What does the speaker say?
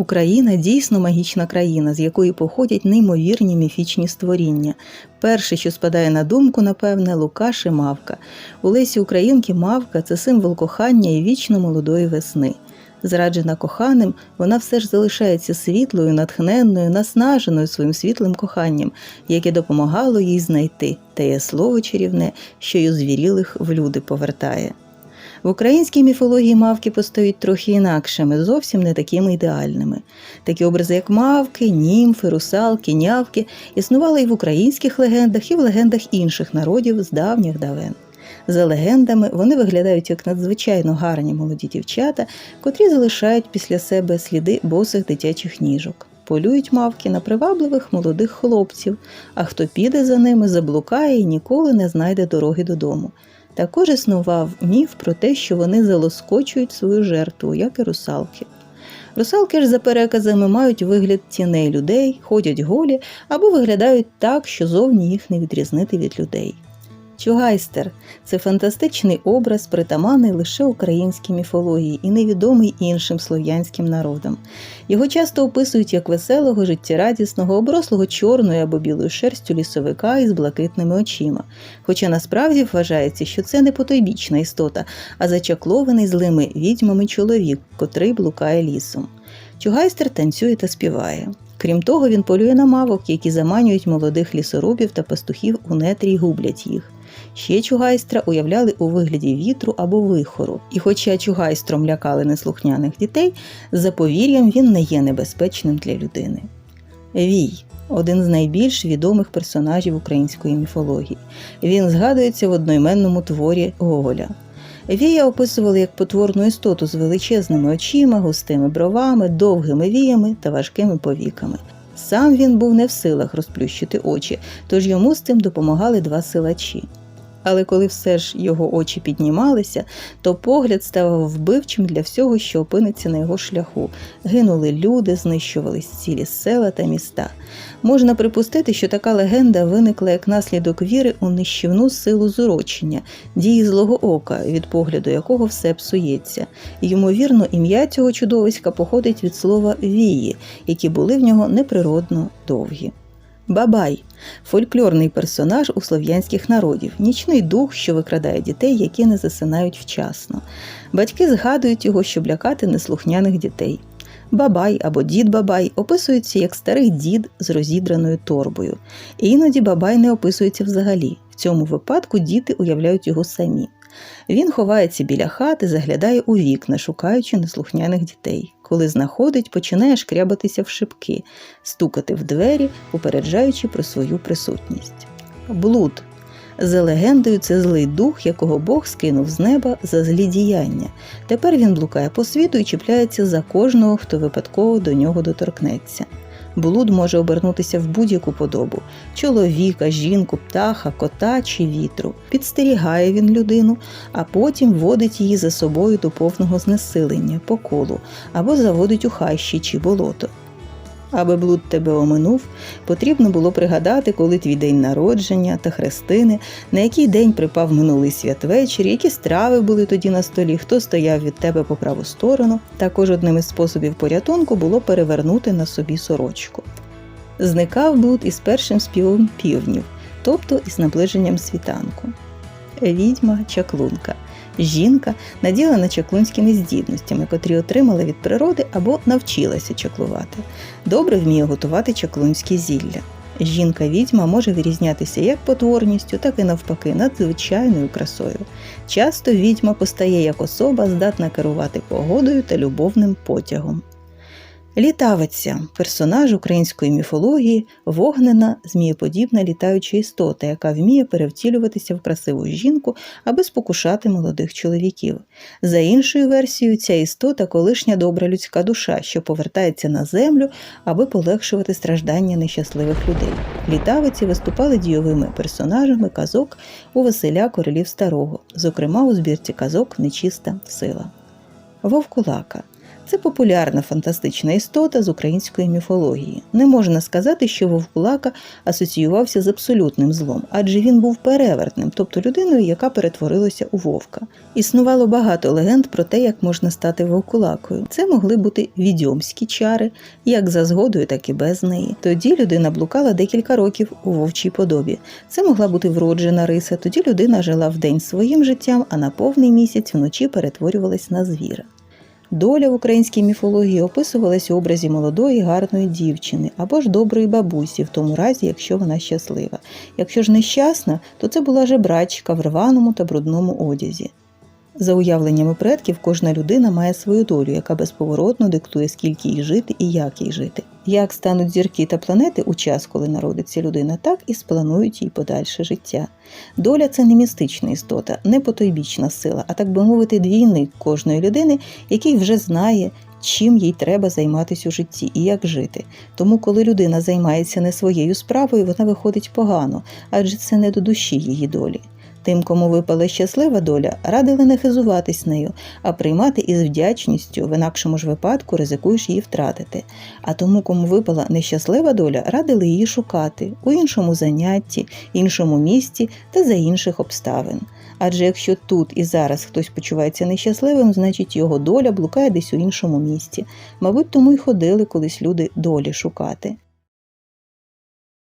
Україна дійсно магічна країна, з якої походять неймовірні міфічні створіння. Перше, що спадає на думку, напевне, Лукаш і Мавка. У Лесі Українки Мавка це символ кохання і вічно молодої весни. Зраджена коханим, вона все ж залишається світлою, натхненною, наснаженою своїм світлим коханням, яке допомагало їй знайти теє слово чарівне, що й у звірілих в люди повертає. В українській міфології мавки постають трохи інакшими, зовсім не такими ідеальними. Такі образи, як мавки, німфи, русалки, нявки, існували і в українських легендах, і в легендах інших народів з давніх давен. За легендами, вони виглядають як надзвичайно гарні молоді дівчата, котрі залишають після себе сліди босих дитячих ніжок. Полюють мавки на привабливих молодих хлопців, а хто піде за ними, заблукає і ніколи не знайде дороги додому. Також існував міф про те, що вони залоскочують свою жертву, як і русалки. Русалки ж за переказами мають вигляд тіней людей, ходять голі або виглядають так, що зовні їх не відрізнити від людей. Чугайстер це фантастичний образ, притаманний лише українській міфології і невідомий іншим слов'янським народам. Його часто описують як веселого, життєрадісного, оброслого чорною або білою шерстю лісовика із блакитними очима. Хоча насправді вважається, що це не потойбічна істота, а зачаклований злими відьмами чоловік, котрий блукає лісом. Чугайстер танцює та співає. Крім того, він полює на мавок, які заманюють молодих лісорубів та пастухів у нетрі й гублять їх. Ще чугайстра уявляли у вигляді вітру або вихору, і хоча чугайстром лякали неслухняних дітей, за повір'ям він не є небезпечним для людини. Вій один з найбільш відомих персонажів української міфології. Він згадується в одноіменному творі Гоголя. Вія описували як потворну істоту з величезними очима, густими бровами, довгими віями та важкими повіками. Сам він був не в силах розплющити очі, тож йому з тим допомагали два силачі. Але коли все ж його очі піднімалися, то погляд ставав вбивчим для всього, що опиниться на його шляху. Гинули люди, знищувались цілі села та міста. Можна припустити, що така легенда виникла як наслідок віри у нищівну силу зурочення, дії злого ока, від погляду якого все псується. Ймовірно, ім'я цього чудовиська походить від слова вії, які були в нього неприродно довгі. Бабай фольклорний персонаж у слов'янських народів, нічний дух, що викрадає дітей, які не засинають вчасно. Батьки згадують його, щоб лякати неслухняних дітей. Бабай або дід Бабай описується як старий дід з розідраною торбою. І іноді Бабай не описується взагалі. В цьому випадку діти уявляють його самі. Він ховається біля хати, заглядає у вікна, шукаючи неслухняних дітей. Коли знаходить, починає шкрябатися в шибки, стукати в двері, попереджаючи про свою присутність. Блуд. За легендою, це злий дух, якого Бог скинув з неба за злі діяння. Тепер він блукає по світу і чіпляється за кожного, хто випадково до нього доторкнеться. Блуд може обернутися в будь-яку подобу чоловіка, жінку, птаха, кота чи вітру. Підстерігає він людину, а потім водить її за собою до повного знесилення, по колу або заводить у хащі чи болото. Аби блуд тебе оминув, потрібно було пригадати, коли твій день народження та хрестини, на який день припав минулий святвечір, які страви були тоді на столі, хто стояв від тебе по праву сторону. Також одним із способів порятунку було перевернути на собі сорочку. Зникав блуд із першим співом півнів, тобто із наближенням світанку. Відьма чаклунка жінка, наділена чаклунськими здібностями, котрі отримала від природи або навчилася чаклувати. Добре вміє готувати чаклунські зілля. Жінка-відьма може вирізнятися як потворністю, так і навпаки, надзвичайною красою. Часто відьма постає як особа, здатна керувати погодою та любовним потягом. Літавиця персонаж української міфології, вогнена, змієподібна літаюча істота, яка вміє перевтілюватися в красиву жінку, аби спокушати молодих чоловіків. За іншою версією, ця істота колишня добра людська душа, що повертається на землю, аби полегшувати страждання нещасливих людей. Літавиці виступали дійовими персонажами казок у Василя Королів Старого, зокрема у збірці казок Нечиста сила. Вовкулака Це популярна фантастична істота з української міфології. Не можна сказати, що вовкулака асоціювався з абсолютним злом, адже він був перевертним, тобто людиною, яка перетворилася у вовка. Існувало багато легенд про те, як можна стати вовкулакою. Це могли бути відьомські чари, як за згодою, так і без неї. Тоді людина блукала декілька років у вовчій подобі. Це могла бути вроджена риса. Тоді людина жила вдень своїм життям, а на повний місяць вночі перетворювалась на звіра. Доля в українській міфології описувалась у образі молодої гарної дівчини або ж доброї бабусі, в тому разі, якщо вона щаслива. Якщо ж нещасна, то це була жебрачка в рваному та брудному одязі. За уявленнями предків, кожна людина має свою долю, яка безповоротно диктує, скільки їй жити і як їй жити. Як стануть зірки та планети у час, коли народиться людина, так і спланують їй подальше життя. Доля це не містична істота, не потойбічна сила, а так би мовити, двійник кожної людини, який вже знає, чим їй треба займатися у житті і як жити. Тому, коли людина займається не своєю справою, вона виходить погано, адже це не до душі її долі. Тим, кому випала щаслива доля, радили не хизуватись нею, а приймати із вдячністю, в інакшому ж випадку ризикуєш її втратити. А тому, кому випала нещаслива доля, радили її шукати у іншому занятті, іншому місті та за інших обставин. Адже якщо тут і зараз хтось почувається нещасливим, значить його доля блукає десь у іншому місті. Мабуть, тому й ходили колись люди долі шукати.